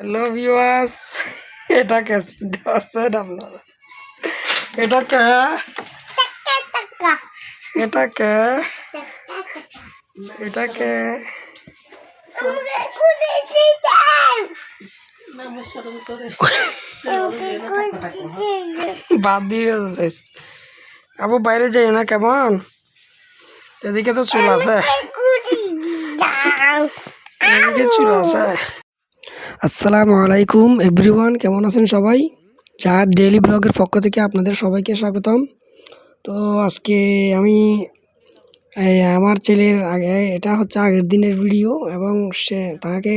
Hello viewers এটা কে চিনতে পারছেন আপনারা এটা কে? এটা কে? এটা কে? বাদ দিয়ে আবু বাইরে যাই না কেমন? এদিকে তো চুল আছে। এদিকে চুল আছে। আসসালামু আলাইকুম, এভরিওয়ান, কেমন আছেন সবাই? জাহাজ ডেইলি ব্লগের পক্ষ থেকে আপনাদের সবাইকে স্বাগতম। তো আজকে আমি আমার ছেলের আগে, এটা হচ্ছে আগের দিনের ভিডিও এবং সে, তাকে,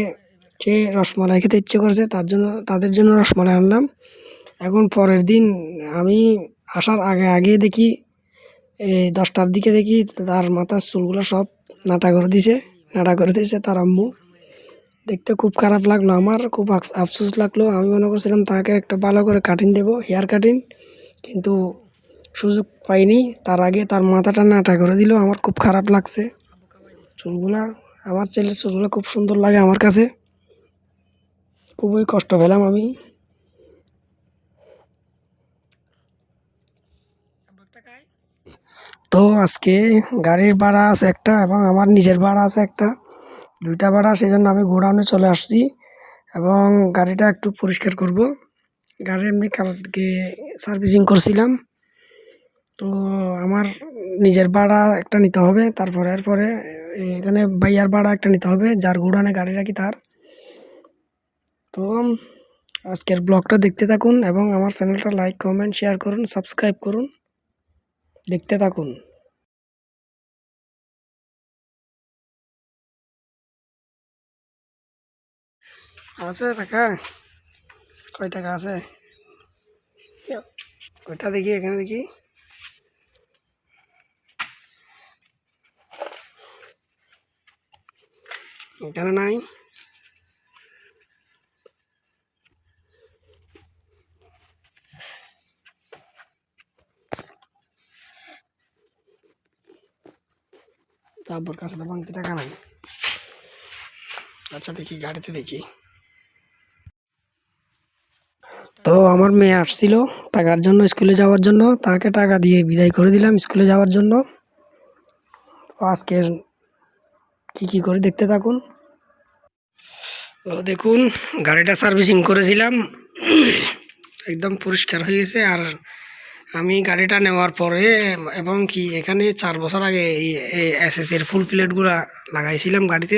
সে রসমালাই খেতে ইচ্ছে করেছে, তার জন্য, তাদের জন্য রসমালাই আনলাম। এখন পরের দিন আমি আসার আগে আগে দেখি, এই দশটার দিকে দেখি, তার মাথার চুলগুলো সব নাটা করে দিছে, নাটা করে দিয়েছে তার আম্মু। দেখতে খুব খারাপ লাগল, আমার খুব আফসোস লাগল। আমি মনে করছিলাম তাকে একটা ভালো করে কাটিং দেবো হেয়ার কাটিং কিন্তু সুযোগ পাইনি। তার আগে তার মাথাটা নাটা করে দিল, আমার খুব খারাপ লাগছে। চুলগুলা, আমার ছেলের চুলগুলো খুব সুন্দর লাগে আমার কাছে। খুবই কষ্ট পেলাম আমি। তো আজকে গাড়ির ভাড়া আছে একটা এবং আমার নিজের ভাড়া আছে একটা। দুইটা ভাড়া সেই জন্য আমি গোডাউনে চলে আসছি এবং গাড়িটা একটু পরিষ্কার করব। গাড়ি এমনি কালকে সার্ভিসিং করছিলাম। তো আমার নিজের ভাড়া একটা নিতে হবে, তারপরে এরপরে এখানে বাইয়ার ভাড়া একটা নিতে হবে, যার গোডাউনে গাড়ি রাখি তার। তো আজকের ব্লগটা দেখতে থাকুন এবং আমার চ্যানেলটা লাইক, কমেন্ট, শেয়ার করুন, সাবস্ক্রাইব করুন। দেখতে থাকুন। আছে টাকা? কয় টাকা আছে? ওইটা দেখি এখানে দেখি। এখানে নাই। তারপর কাছে তো বাংতি টাকা নাই। আচ্ছা দেখি গাড়িতে দেখি। তো আমার মেয়ে আসছিল টাকার জন্য স্কুলে যাওয়ার জন্য, তাকে টাকা দিয়ে বিদায় করে দিলাম স্কুলে যাওয়ার জন্য। আজকের কি কি করে দেখতে থাকুন। দেখুন, গাড়িটা সার্ভিসিং করেছিলাম। একদম পরিষ্কার হয়ে গেছে। আর আমি গাড়িটা নেওয়ার পরে এবং কি এখানে চার বছর আগে এই এস এর ফুল প্লেটগুলো লাগাইছিলাম গাড়িতে।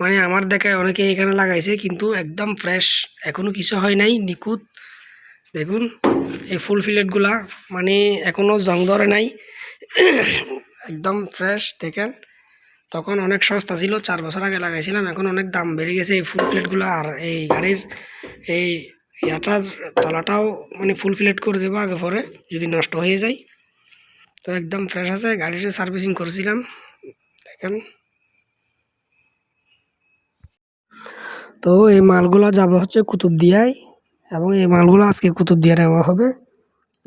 মানে আমার দেখায় অনেকে এখানে লাগাইছে, কিন্তু একদম ফ্রেশ এখনও কিছু হয় নাই, নিখুঁত। দেখুন, এই ফুল প্লেটগুলা মানে এখনও জং ধরে নাই। একদম ফ্রেশ দেখেন। তখন অনেক সস্তা ছিল, চার বছর আগে লাগাইছিলাম, এখন অনেক দাম বেড়ে গেছে এই ফুল প্লেটগুলো আর এই গাড়ির এই ইয়াটার তলাটাও মানে ফুল প্লেট করে দেবো আগে পরে, যদি নষ্ট হয়ে যায়। তো একদম ফ্রেশ আছে গাড়িটা সার্ভিসিং করেছিলাম। দেখেন। তো এই মালগুলো যাবে হচ্ছে কুতুবদিয়ায় এবং এই মালগুলো আজকে কুতুবদিয়া নেওয়া হবে।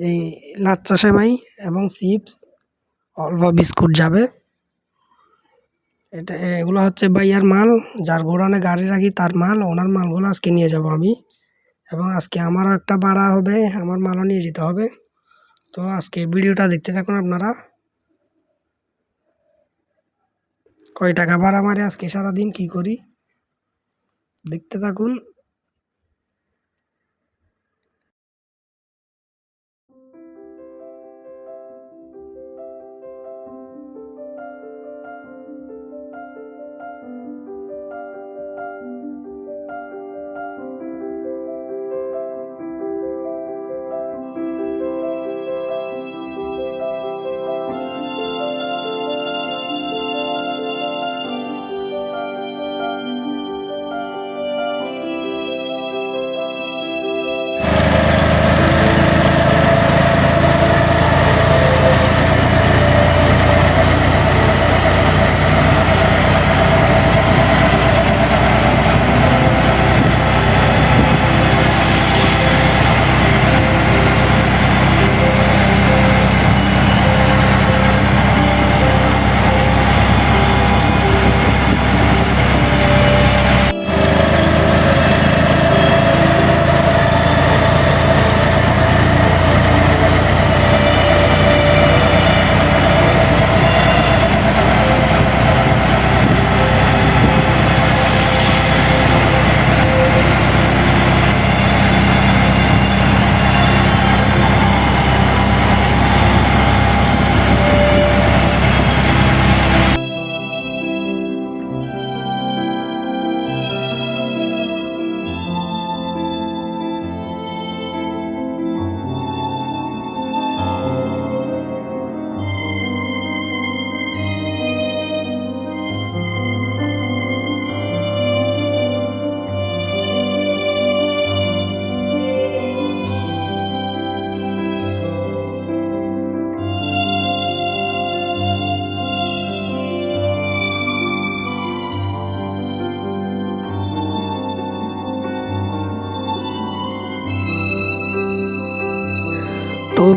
এই লাচ্চা সেমাই এবং চিপস, অল্প বিস্কুট যাবে। এটা এগুলো হচ্ছে বাইয়ার মাল, যার গোডানে গাড়ি রাখি তার মাল, ওনার মালগুলো আজকে নিয়ে যাব আমি। এবং আজকে আমারও একটা ভাড়া হবে, আমার মালও নিয়ে যেতে হবে। তো আজকে ভিডিওটা দেখতে থাকুন আপনারা। কয় টাকা ভাড়া মারে আজকে সারাদিন, কি করি? দেখতে থাকুন।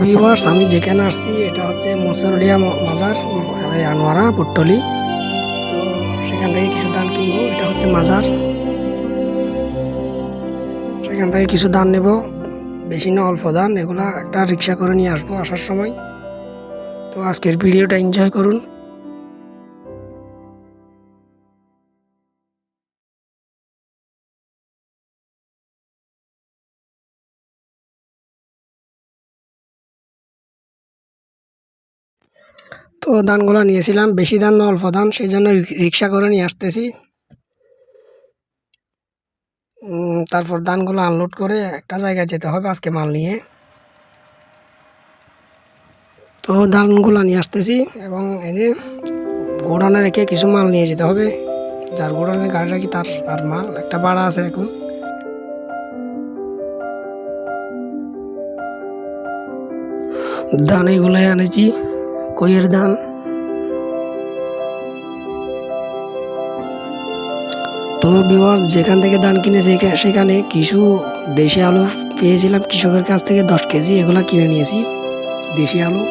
ভিউয়ার্স আমি যেখানে আসছি এটা হচ্ছে মোসরুলিয়া মাজার আনোয়ারা, পুট্টলি। তো সেখান থেকে কিছু দান কিনবো, এটা হচ্ছে মাজার। সেখান থেকে কিছু দান নেব, বেশি না অল্প দান এগুলা একটা রিক্সা করে নিয়ে আসব আসার সময়। তো আজকের ভিডিওটা এনজয় করুন। তো ধানগুলো নিয়েছিলাম। বেশি ধান না, অল্প ধান সেই জন্য রিক্সা করে নিয়ে আসতেছি। তারপর ধানগুলো আনলোড করে একটা জায়গায় যেতে হবে আজকে মাল নিয়ে। তো ধানগুলো নিয়ে আসতেছি এবং এনে গোডাউনে রেখে কিছু মাল নিয়ে যেতে হবে। যার গোডাউনে গাড়ি রাখি তার তার মাল? একটা ভাড়া আছে এখন। ধান এগুলাই আনেছি। কইয়ের ধান তো বিওয়ার যেখান থেকে ধান কিনেছি সেখানে কিছু দেশি আলু পেয়েছিলাম, কৃষকের কাছ থেকে দশ কেজি এগুলা কিনে নিয়েছি, দেশি আলু।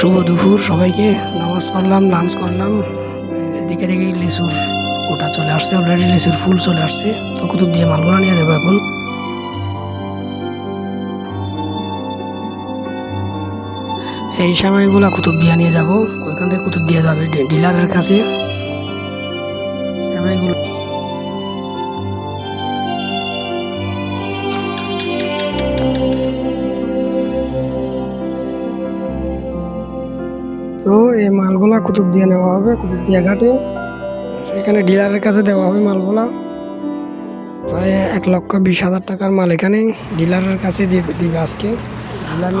শুভ দুপুর সবাইকে। নামাজ পড়লাম, লাঞ্চ করলাম। এদিকে দেখি লিচুর ওটা চলে আসছে অলরেডি লিচুর ফুল চলে আসছে। তো কুতুব দিয়ে মালগুলো নিয়ে যাব এখন। এই সময়গুলো কুতুব দিয়া নিয়ে যাব। ওইখান থেকে কুতুব দিয়ে যাবে ডিলারের কাছে। সময়গুলো তো এই মালগুলা কুতুব দিয়ে নেওয়া হবে কুতুব দিয়ে ঘাটে। এখানে ডিলারের কাছে দেওয়া হবে মালগুলা। প্রায় এক লক্ষ বিশ হাজার টাকার মাল এখানে। ডিলারের কাছে দিবে আজকে।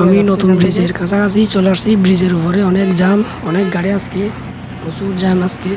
আমি নতুন ব্রিজের কাছাকাছি চলে আসছি। ব্রিজের উপরে অনেক জাম অনেক গাড়ি আজকে প্রচুর জ্যাম আজকে।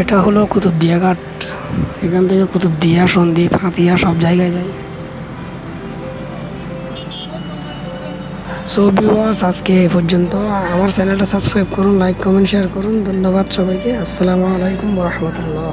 এটা হলো কুতুবদিয়া ঘাট। এখান থেকে কুতুবদিয়া সন্দ্বীপ হাতিয়া সব জায়গায় যায় সো ভিউয়ার্স আজকে এই পর্যন্ত। আমার চ্যানেলটা সাবস্ক্রাইব করুন লাইক কমেন্ট শেয়ার করুন। ধন্যবাদ সবাইকে। আসসালামু আলাইকুম রহমতুল্লাহ।